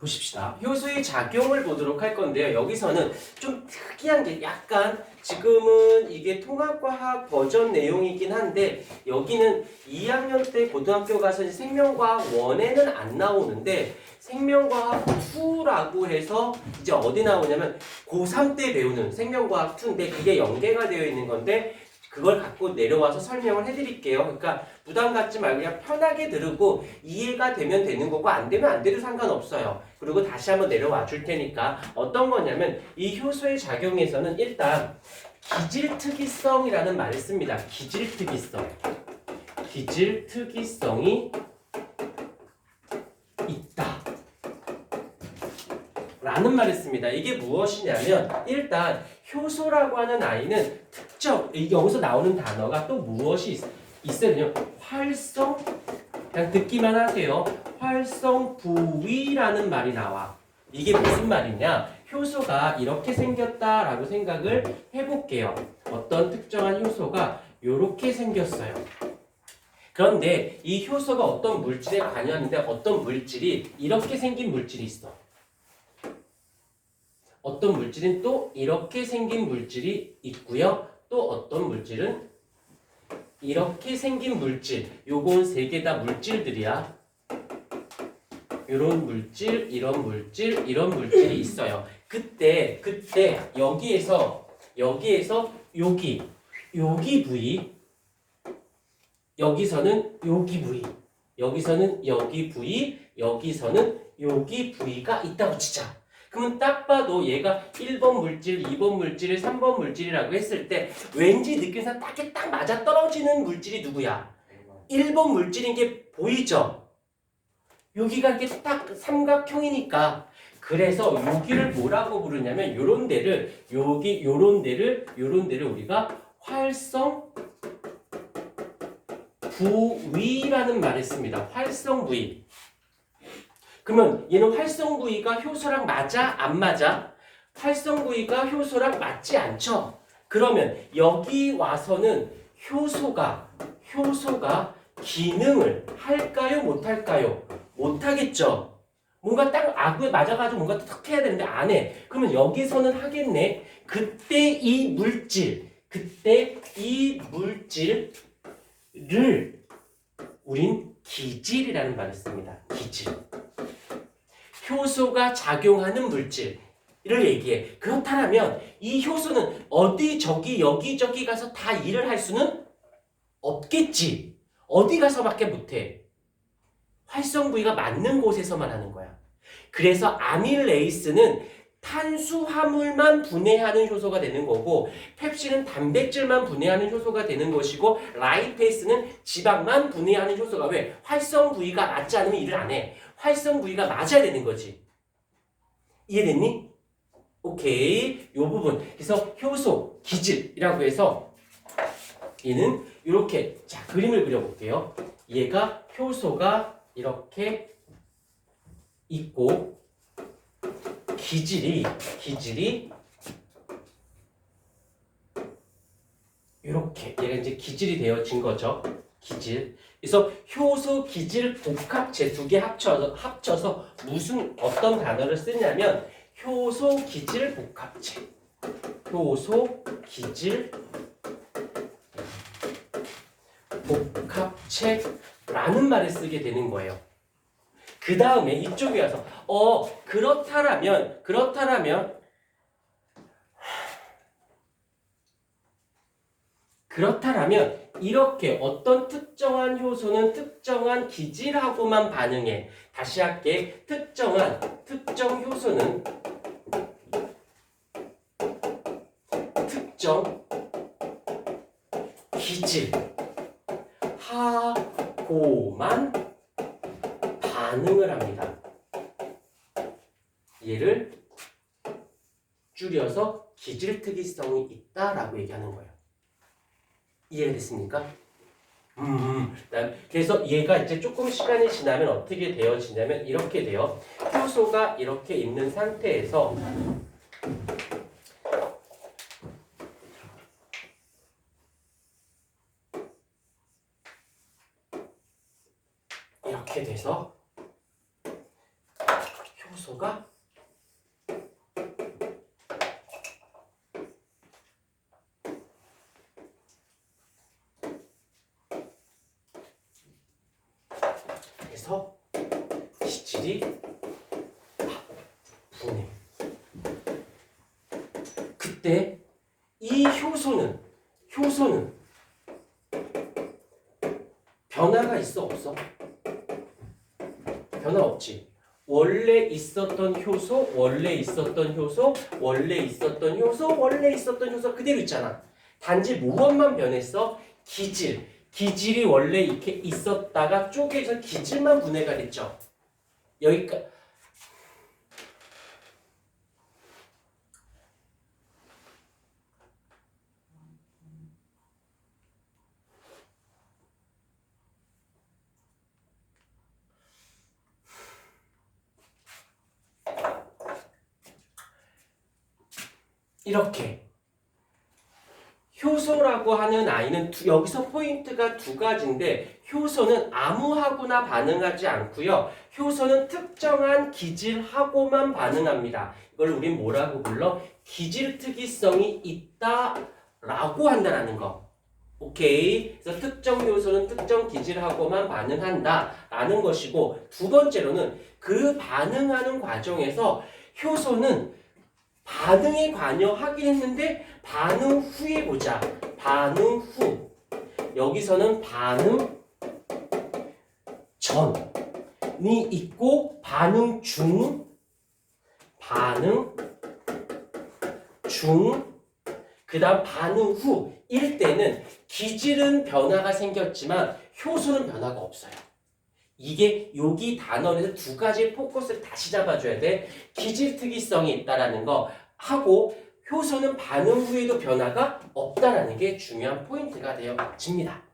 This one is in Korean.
보십시다. 효소의 작용을 보도록 할 건데요. 여기서는 좀 특이한 게 약간 지금은 이게 통합과학 버전 내용이긴 한데 여기는 2학년 때 고등학교 가서 생명과학 1에는 안 나오는데 생명과학 2라고 해서 이제 어디 나오냐면 고3 때 배우는 생명과학 2인데 그게 연계가 되어 있는 건데 그걸 갖고 내려와서 설명을 해드릴게요. 그러니까 부담 갖지 말고 그냥 편하게 들으고 이해가 되면 되는 거고 안 되면 안 돼도 상관없어요. 그리고 다시 한번 내려와 줄 테니까 어떤 거냐면 이 효소의 작용에서는 일단 기질특이성이라는 말을 씁니다. 기질특이성. 기질특이성이 있다. 라는 말을 씁니다. 이게 무엇이냐면 일단 효소라고 하는 아이는 특 정 이- 여기서 나오는 단어가 또 무엇이 있, 되냐 활성 그냥 듣기만 하세요. 활성 부위라는 말이 나와. 이게 무슨 말이냐? 효소가 이렇게 생겼다라고 생각을 해볼게요. 어떤 특정한 효소가 이렇게 생겼어요. 그런데 이 효소가 어떤 물질에 관여하는데 어떤 물질이 이렇게 생긴 물질이 있어. 어떤 물질은 또 이렇게 생긴 물질이 있고요. 또 어떤 물질은 이렇게 생긴 물질. 요건 세 개 다 물질들이야. 이런 물질, 이런 물질, 이런 물질이 있어요. 그때 그때 여기에서 여기에서 여기 여기 부위 여기서는 여기 부위 여기서는 여기 부위 여기서는 여기 부위가 있다고 치자. 그러면 딱 봐도 얘가 1번 물질, 2번 물질, 3번 물질이라고 했을 때 왠지 느낌상 딱에 딱 맞아 떨어지는 물질이 누구야? 1번 물질인 게 보이죠? 여기가 이렇게 딱 삼각형이니까 그래서 여기를 뭐라고 부르냐면 요런 데를 여기 요런 데를 요런 데를 우리가 활성 부위라는 말을 씁니다. 활성 부위. 그러면 얘는 활성 부위가 효소랑 맞아? 안 맞아? 활성 부위가 효소랑 맞지 않죠? 그러면 여기 와서는 효소가 효소가 기능을 할까요? 못할까요? 못하겠죠. 뭔가 딱 악에 맞아가지고 뭔가 탁 해야 되는데 안 해. 그러면 여기서는 하겠네. 그때 이 물질, 그때 이 물질을 우린 기질이라는 말을 씁니다. 기질. 효소가 작용하는 물질을 얘기해. 그렇다면 이 효소는 어디 저기 여기 저기 가서 다 일을 할 수는 없겠지. 어디 가서밖에 못해. 활성 부위가 맞는 곳에서만 하는 거야. 그래서 아밀레이스는 탄수화물만 분해하는 효소가 되는 거고 펩신은 단백질만 분해하는 효소가 되는 것이고 라이페이스는 지방만 분해하는 효소가 왜? 활성 부위가 맞지 않으면 일을 안 해. 활성 부위가 맞아야 되는 거지. 이해됐니? 오케이. 요 부분. 그래서 효소, 기질이라고 해서 얘는 이렇게 자 그림을 그려볼게요. 얘가 효소가 이렇게 있고 기질이 기질이 이렇게 얘가 이제 기질이 되어진 거죠. 기질. 그래서 효소 기질 복합체 두개 합쳐서 합쳐서 무슨 어떤 단어를 쓰냐면 효소 기질 복합체. 효소 기질 복합체라는 말을 쓰게 되는 거예요. 그 다음에 이쪽에 와서 어 그렇다라면 그렇다라면 그렇다라면 이렇게 어떤 특정한 효소는 특정한 기질하고만 반응해. 다시 할게. 특정한 특정 효소는 특정 기질 하고만 반응을 합니다. 얘를 줄여서 기질 특이성이 있다라고 얘기하는 거예요. 이해가 됐습니까? 음, 난- 그래서 얘가 이제 조금 시간이 지나면 어떻게 되어지냐면 이렇게 돼요. 효소가 이렇게 있는 상태에서 이렇게 돼서 효 소가 그래서 기질이 분해. 그때 이 효소는 효소는 변화가 있어 없어? 변화 없지. 원래 있었던 효소, 원래 있었던 효소, 원래 있었던 효소, 원래 있었던 효소 그대로 있잖아. 단지 무엇만 변했어? 기질. 기질이 원래 이렇게 있었다가 쪼개서 기질만 분해가 됐죠. 여기까지. 이렇게 효소라고 하는 아이는 두- 여기서 포인트가 두 가지인데 효소는 아무하고나 반응하지 않고요. 효소는 특정한 기질하고만 반응합니다. 이걸 우린 뭐라고 불러? 기질 특이성이 있다라고 한다라는 거. 오케이. 그래서 특정 효소는 특정 기질하고만 반응한다라는 것이고 두 번째로는 그 반응하는 과정에서 효소는 반응에 관여하긴 했는데 반응 후에 보자. 반응 후. 여기서는 반응 전이 있고 반응 중 반응 중 그다음 반응 후일 때는 기질은 변화가 생겼지만 효소는 변화가 없어요. 이게 여기 단원에서 두 가지 포커스를 다시 잡아줘야 돼. 기질 특이성이 있다라는 거 하고 효소는 반응 후에도 변화가 없다라는 게 중요한 포인트가 되어집니다.